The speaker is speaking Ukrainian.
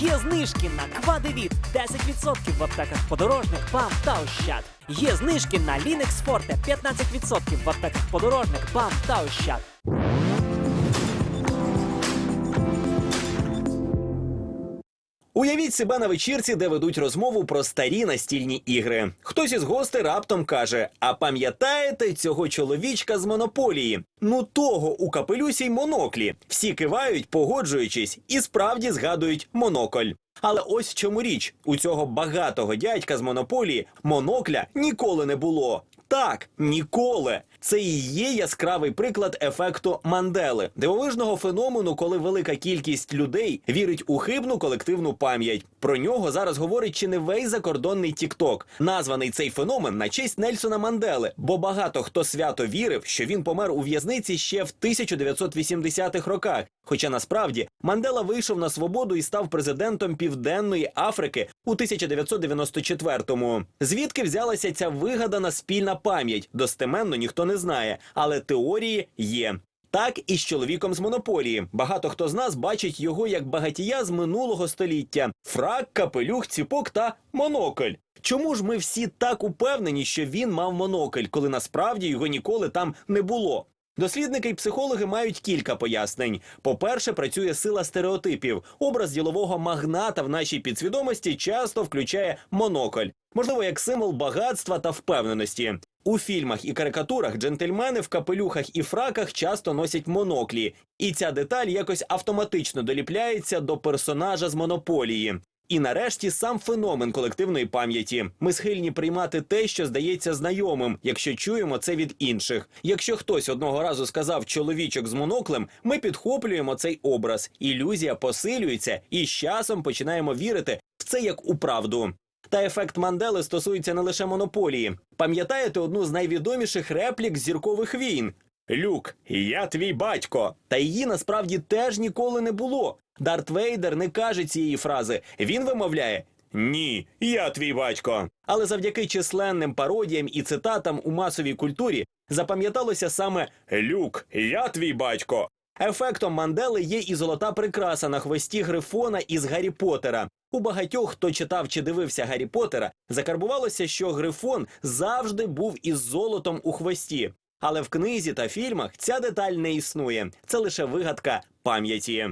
Є знижки на Квадевіт 10% в аптеках подорожник, «Бам» та Ощад. Є знижки на Linux Forte 15% в аптеках подорожник, «Бам» та Ощад. Уявіть себе на вечірці, де ведуть розмову про старі настільні ігри. Хтось із гостей раптом каже: А пам'ятаєте цього чоловічка з монополії? Ну того у капелюсі й моноклі. Всі кивають, погоджуючись, і справді згадують моноколь. Але ось в чому річ: у цього багатого дядька з монополії монокля ніколи не було. Так, ніколи. Це і є яскравий приклад ефекту Мандели, дивовижного феномену, коли велика кількість людей вірить у хибну колективну пам'ять. Про нього зараз говорить чи не весь закордонний Тікток, названий цей феномен на честь Нельсона Мандели, бо багато хто свято вірив, що він помер у в'язниці ще в 1980-х роках. Хоча насправді Мандела вийшов на свободу і став президентом Південної Африки у 1994-му. Звідки взялася ця вигадана спільна пам'ять? Достеменно ніхто не знає, але теорії є. Так і з чоловіком з монополії. Багато хто з нас бачить його як багатія з минулого століття: фрак, капелюх, ціпок та монокль. Чому ж ми всі так упевнені, що він мав монокль, коли насправді його ніколи там не було? Дослідники й психологи мають кілька пояснень. По-перше, працює сила стереотипів. Образ ділового магната в нашій підсвідомості часто включає монокль, можливо, як символ багатства та впевненості. У фільмах і карикатурах джентльмени в капелюхах і фраках часто носять моноклі, і ця деталь якось автоматично доліпляється до персонажа з монополії. І нарешті сам феномен колективної пам'яті. Ми схильні приймати те, що здається знайомим, якщо чуємо це від інших. Якщо хтось одного разу сказав чоловічок з моноклем, ми підхоплюємо цей образ. Ілюзія посилюється, і з часом починаємо вірити в це як у правду. Та ефект Мандели стосується не лише монополії. Пам'ятаєте одну з найвідоміших реплік зіркових війн? Люк, я твій батько. Та її насправді теж ніколи не було. Дарт Вейдер не каже цієї фрази. Він вимовляє Ні, я твій батько. Але завдяки численним пародіям і цитатам у масовій культурі запам'яталося саме Люк, я твій батько. Ефектом Мандели є і золота прикраса на хвості Грифона із Гаррі Поттера. У багатьох, хто читав чи дивився Гаррі Поттера, закарбувалося, що Грифон завжди був із золотом у хвості. Але в книзі та фільмах ця деталь не існує. Це лише вигадка пам'яті.